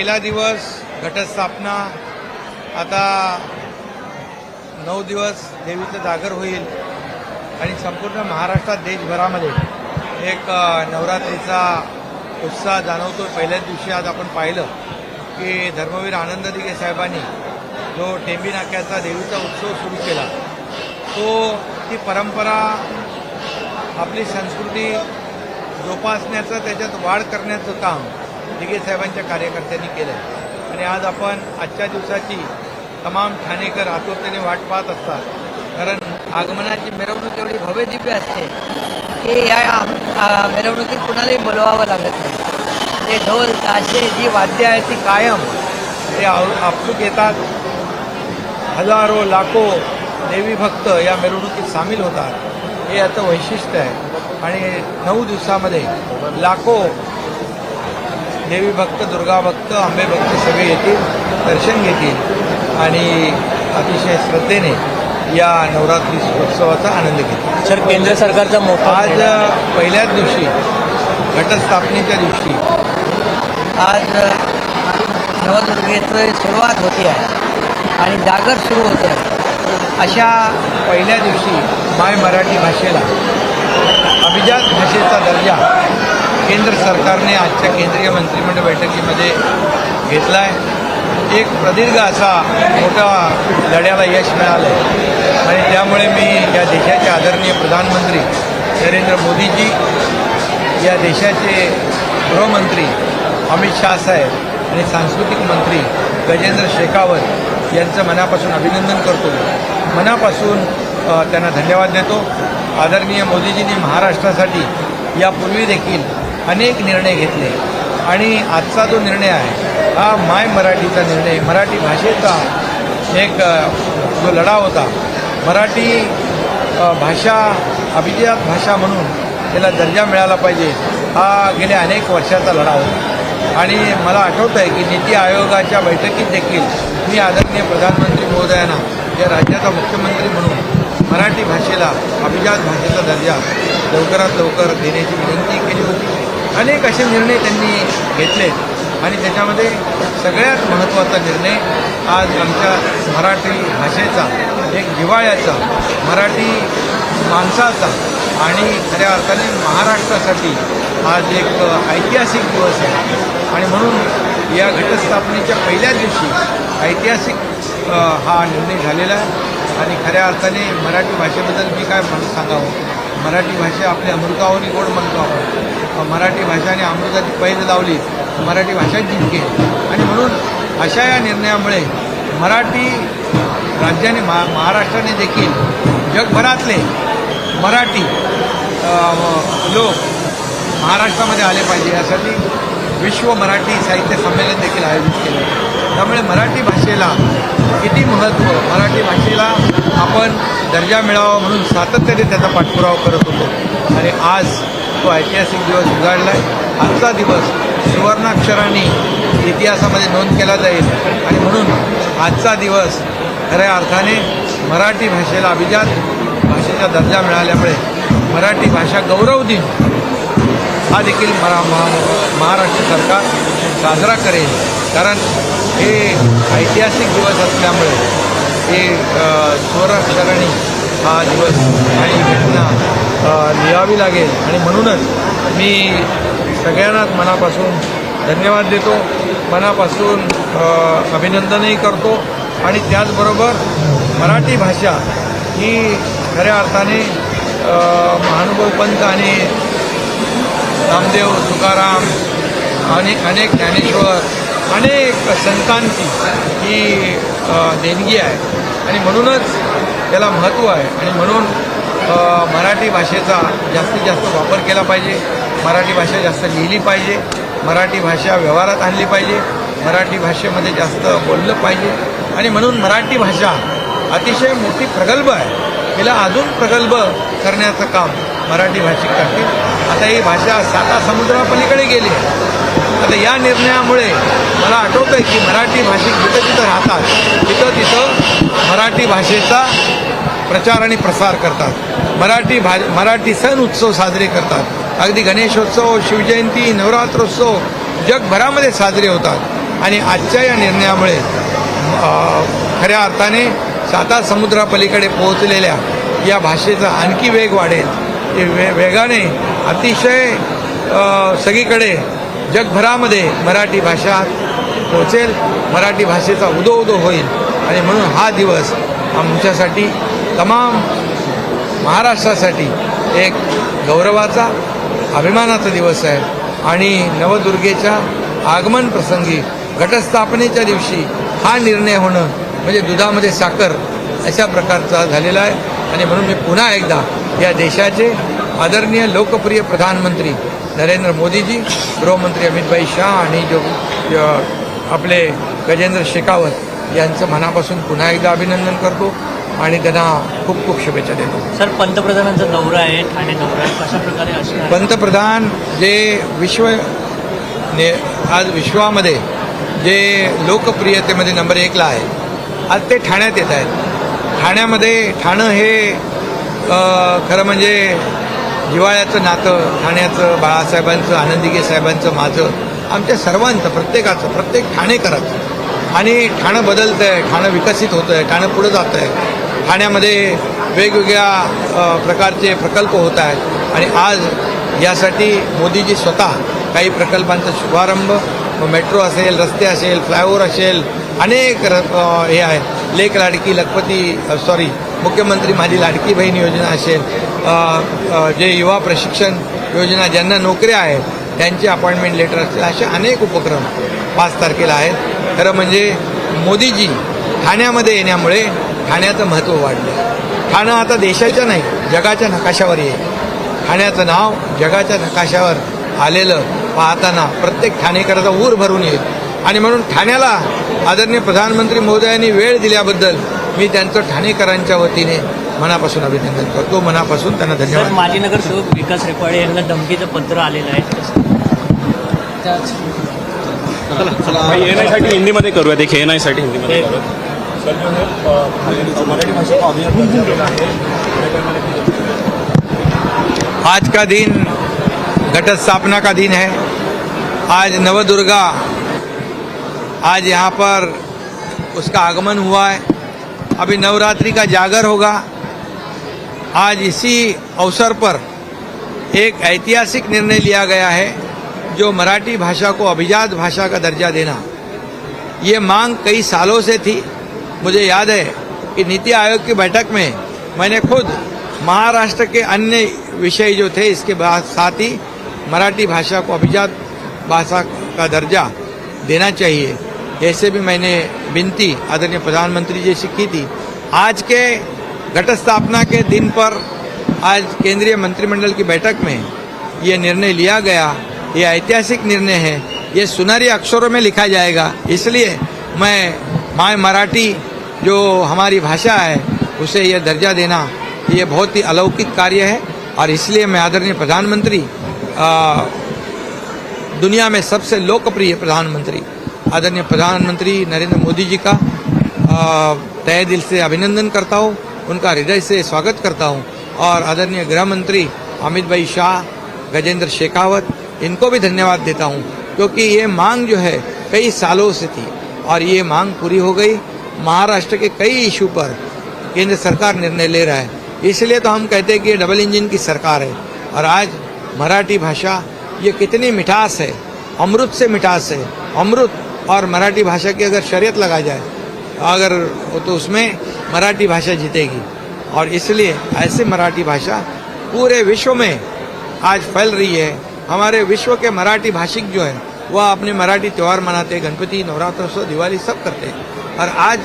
पहिला दिवस घटस्थापना. आता नऊ दिवस देवीचं जागर होईल आणि संपूर्ण महाराष्ट्रात देशभरामध्ये एक नवरात्रीचा उत्साह जाणवतो. पहिल्याच दिवशी आज आपण पाहिलं की धर्मवीर आनंद दिघे साहेबांनी जो टेंबी नाक्याचा देवीचा उत्सव सुरू केला तो ती परंपरा आपली संस्कृती जोपासण्याचं त्याच्यात वाढ करण्याचं काम दिगेसाहेबांच्या कार्यकर्त्यांनी केलं आहे आणि आज आपण आजच्या दिवसाची तमाम ठाणेकर आतुरतेने वाट पाहत असतात. कारण आगमनाची मिरवणूक एवढी भव्यदिव्य असते की या मिरवणुकीत कुणालाही बोलवावं लागत नाही. ते ढोल ताशे जी वाद्य आहेत ती कायम. ते आव- आपसूक येतात. हजारो लाखो देवी भक्त या मिरवणुकीत सामील होतात. हे याचं वैशिष्ट्य आहे. आणि नऊ दिवसामध्ये लाखो देवी भक्त दुर्गा भक्त आंबे भक्त सगळे येतील दर्शन घेतील. आणि अतिशय श्रद्धेने या नवरात्री उत्सवाचा आनंद घेतील. सर केंद्र सरकारचा मोठा आज पहिल्याच दिवशी घटस्थापनेच्या दिवशी आज नवदुर्गेचं सुरुवात होती आहे. आणि जागर सुरू होते आहे अशा पहिल्या दिवशी माय मराठी भाषेला अभिजात भाषेचा दर्जा केंद्र सरकारने आजच्या केंद्रीय मंत्रिमंडळ बैठकीमध्ये घेतला आहे एक प्रदीर्घ असा मोठा लढ्याला यश मिळालं आहे आणि त्यामुळे मी या देशाचे आदरणीय प्रधानमंत्री नरेंद्र मोदीजी या देशाचे गृहमंत्री अमित शाह साहेब आणि सांस्कृतिक मंत्री गजेंद्र शेखावत यांचं मनापासून अभिनंदन करतो. मनापासून त्यांना धन्यवाद देतो. आदरणीय मोदीजींनी महाराष्ट्रासाठी यापूर्वी देखील अनेक निर्णय घेतले. आणि आजचा जो निर्णय आहे हा माय मराठीचा निर्णय मराठी भाषेचा एक जो लढा होता मराठी भाषा अभिजात भाषा म्हणून त्याला दर्जा मिळाला पाहिजे हा गेल्या अनेक वर्षाचा लढा होता. आणि मला आठवतं आहे की नीती आयोगाच्या बैठकीत देखील मी आदरणीय प्रधानमंत्री महोदयांना या राज्याचा मुख्यमंत्री म्हणून मराठी भाषेला अभिजात भाषेचा दर्जा लवकरात लवकर देण्याची विनंती केली होती. अनेक असे निर्णय त्यांनी घेतले. आणि त्याच्यामध्ये सगळ्यात महत्त्वाचा निर्णय आज आमच्या मराठी भाषेचा एक दिवाळ्याचा मराठी माणसाचा आणि खऱ्या अर्थाने महाराष्ट्रासाठी आज एक ऐतिहासिक दिवस आहे. आणि म्हणून या घटस्थापनेच्या पहिल्या दिवशी ऐतिहासिक हा निर्णय झालेला आहे. आणि खऱ्या अर्थाने मराठी भाषेबद्दल मी काय म्हणून सांगावं? मराठी भाषा आपली अमृतावरी गोड म्हणतो आपण. मराठी भाषाने अमृताची पैज लावली तर मराठी भाषा जिंकेल आणि म्हणून अशा या निर्णयामुळे मराठी राज्याने महा महाराष्ट्राने देखील जगभरातले मराठी लोक महाराष्ट्रामध्ये आले पाहिजे. यासाठी विश्व मराठी साहित्य संमेलन देखील आयोजित केलं त्यामुळे मराठी भाषेला किती महत्त्व? मराठी भाषेला आपण दर्जा मिळावा म्हणून सातत्याने त्याचा पाठपुरावा करत होतो. आणि आज तो ऐतिहासिक दिवस उजाडला आहे आजचा दिवस सुवर्णाक्षराने इतिहासामध्ये नोंद केला जाईल. आणि म्हणून आजचा दिवस खऱ्या अर्थाने मराठी भाषेला अभिजात भाषेचा दर्जा मिळाल्यामुळे मराठी भाषा गौरव दिन हा देखील मरा महा- महाराष्ट्र सरकार साजरा करेल. कारण हे ऐतिहासिक दिवस असल्यामुळे हे अ, हा दिवस आणि घटना लिहावी लागेल. आणि म्हणूनच मी सगळ्यांनाच मनापासून धन्यवाद देतो. मनापासून अभिनंदनही करतो. आणि त्याचबरोबर मराठी भाषा ही खऱ्या अर्थाने महानुभव पंत आणि रामदेव तुकाराम आणि अनेक ज्ञानेश्वर अनेक संतांची ही देणगी आहे. आणि म्हणूनच त्याला महत्त्व आहे. आणि म्हणून मराठी भाषेचा जास्तीत जास्त वापर केला पाहिजे. मराठी भाषा जास्त लिहिली पाहिजे. मराठी भाषा व्यवहारात आणली पाहिजे. मराठी भाषेमध्ये जास्त बोललं पाहिजे. आणि म्हणून मराठी भाषा अतिशय मोठी प्रगल्भ आहे. तिला अजून प्रगल्भ करण्याचं काम मराठी भाषिक करतील. आता ही भाषा साता समुद्रापलीकडे गेली आहे. आता या निर्णयामुळे मला आठवतं आहे की मराठी भाषिक जिथं जिथं राहतात तिथं तिथं मराठी भाषेचा प्रचार आणि प्रसार करतात. मराठी भा मराठी सण उत्सव साजरे करतात. अगदी गणेशोत्सव शिवजयंती नवरात्रोत्सव जगभरामध्ये साजरे होतात. आणि आजच्या या निर्णयामुळे खऱ्या अर्थाने साता समुद्रापलीकडे पोहोचलेल्या या भाषेचा आणखी वेग वाढेल. वे वेगाने अतिशय सगळीकडे जगभरामध्ये मराठी भाषा पोचेल मराठी भाषेचा उदो उदो होईल. आणि म्हणून हा दिवस आमच्यासाठी तमाम महाराष्ट्रासाठी एक गौरवाचा अभिमानाचा दिवस आहे. आणि नवदुर्गेच्या आगमन प्रसंगी घटस्थापनेच्या दिवशी हा निर्णय होणं म्हणजे दुधामध्ये साखर अशा प्रकारचा झालेला आहे. आणि म्हणून मी पुन्हा एकदा या देशाचे आदरणीय लोकप्रिय प्रधानमंत्री नरेंद्र मोदीजी गृहमंत्री अमितभाई शाह आणि जो आपले गजेंद्र शेखावत यांचं मनापासून पुन्हा एकदा अभिनंदन करतो आणि त्यांना खूप खूप शुभेच्छा देतो. सर पंतप्रधानांचा दौरा आहे ठाणे दौरा आहे. कशा प्रकारे असणार? पंतप्रधान जे विश्व ने आज विश्वामध्ये जे लोकप्रियतेमध्ये नंबर एकला आहे आज ते ठाण्यात येत आहेत. ठाण्यामध्ये ठाणं हे खरं म्हणजे जिवाळ्याचं नातं ठाण्याचं बाळासाहेबांचं आनंदिगे साहेबांचं माझं आमच्या सर्वांचं प्रत्येकाचं प्रत्येक ठाणेकराचं. आणि ठाणं बदलतं आहे ठाणं विकसित होतं आहे ठाणं पुढं जातं आहे ठाण्यामध्ये वेगवेगळ्या प्रकारचे प्रकल्प होत आहेत. आणि आज यासाठी मोदीजी स्वतः काही प्रकल्पांचा शुभारंभ मेट्रो असेल रस्ते असेल फ्लायओव्हर असेल अनेक र हे आहे लेख लाडकी लखपती सॉरी मुख्यमंत्री माझी लाडकी बहीण योजना असेल जे युवा प्रशिक्षण योजना ज्यांना नोकऱ्या आहेत त्यांचे अपॉइंटमेंट लेटर असतील असे अनेक उपक्रम पाच तारखेला आहेत. खरं म्हणजे मोदीजी ठाण्यामध्ये येण्यामुळे ठाण्याचं महत्त्व वाढलं. ठाणं आता देशाच्या नाही जगाच्या नकाशावर येईल. ठाण्याचं नाव जगाच्या नकाशावर आलेलं पाहताना प्रत्येक ठाणेकराचा ऊर भरून येईल. आणि म्हणून ठाण्याला आदरणीय प्रधानमंत्री महोदयांनी वेळ दिल्याबद्दल मी त्यांचं ठाणेकरांच्या वतीने मनापासून अभिनंदन करतो. मनापासून त्यांना धन्यवाद. माजी नगरसेवक विकास रेपाडे यांना धमकीचं पत्र आलेलं आहे. भाई एनसाठी हिंदीमध्ये करूया. ते एनसाठी हिंदीमध्ये आज का दिन घट स्थापना का दिन है? आज नवदुर्गा आज यहाँ पर उसका आगमन हुआ है। अभी नवरात्रि का जागर होगा। आज इसी अवसर पर एक ऐतिहासिक निर्णय लिया गया है, जो मराठी भाषा को अभिजात भाषा का दर्जा देना। ये मांग कई सालों से थी। मुझे याद है कि नीति आयोग की बैठक में मैंने खुद महाराष्ट्र के अन्य विषय जो थे, इसके बाद साथ ही मराठी भाषा को अभिजात भाषा का दर्जा देना चाहिए। ऐसे भी मैंने विनती आदरणीय प्रधानमंत्री जी से की थी। आज के घट स्थापना के दिन पर आज केंद्रीय मंत्रिमंडल की बैठक में ये निर्णय लिया गया। ये ऐतिहासिक निर्णय है। ये सुनहरी अक्षरों में लिखा जाएगा। इसलिए मैं माय मराठी जो हमारी भाषा है, उसे ये दर्जा देना ये बहुत ही अलौकिक कार्य है और इसलिए मैं आदरणीय प्रधानमंत्री दुनिया में सबसे लोकप्रिय प्रधानमंत्री, आदरणीय प्रधानमंत्री नरेंद्र मोदी जी का तय दिल से अभिनंदन करता हूँ। उनका हृदय से स्वागत करता हूँ। और आदरणीय गृह मंत्री अमित भाई शाह, गजेंद्र शेखावत, इनको भी धन्यवाद देता हूँ, क्योंकि ये मांग जो है कई सालों से थी। और ये मांग पूरी हो गई। महाराष्ट्र के कई इशू पर केंद्र सरकार निर्णय ले रहा है। इसलिए तो हम कहते हैं कि ये डबल इंजन की सरकार है। और आज मराठी भाषा, ये कितनी मिठास है। अमृत से मिठास है। अमृत और मराठी भाषा की अगर शरीयत लगा जाए अगर वो तो उसमें मराठी भाषा जीतेगी। और इसलिए ऐसे मराठी भाषा पूरे विश्व में आज फैल रही है। हमारे विश्व के मराठी भाषिक जो है, वह अपने मराठी त्यौहार मनाते हैं गणपति, नवरात्रोत्सव, दिवाली सब करते हैं। और आज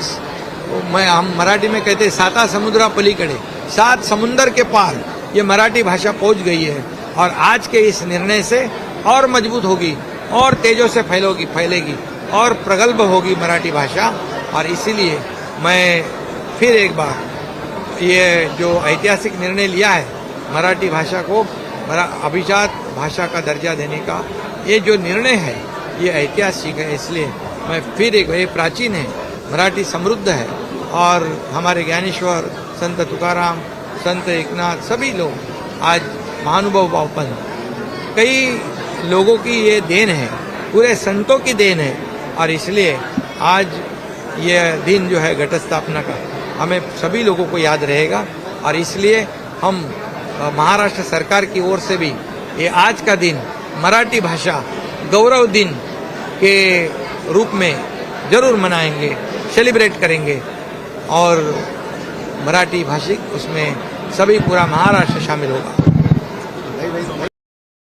मैं, हम मराठी में कहते हैं, साता समुद्रा पलीकडे, सात समुंदर के पार ये मराठी भाषा पहुँच गई है। और आज के इस निर्णय से और मज़बूत होगी, और तेजों से फैलोगी, फैलेगी, और प्रगल्भ होगी मराठी भाषा। और इसीलिए मैं फिर एक बार ये जो ऐतिहासिक निर्णय लिया है, मराठी भाषा को अभिजात भाषा का दर्जा देने का, ये जो निर्णय है, ये ऐतिहासिक है, इसलिए मैं फिर एक ये प्राचीन है, मराठी समृद्ध है, और हमारे ज्ञानेश्वर, संत तुकाराम, संत एकनाथ, सभी लोग आज महानुभाव पावन कई लोगों की ये देन है, पूरे संतों की देन है, और इसलिए आज ये दिन जो है घट स्थापना का। हमें सभी लोगों को याद रहेगा और इसलिए हम महाराष्ट्र सरकार की ओर से भी ये आज का दिन मराठी भाषा गौरव दिन के रूप में ज़रूर मनाएँगे सेलिब्रेट करेंगे और मराठी भाषिक उसमें सभी पूरा महाराष्ट्र शामिल होगा।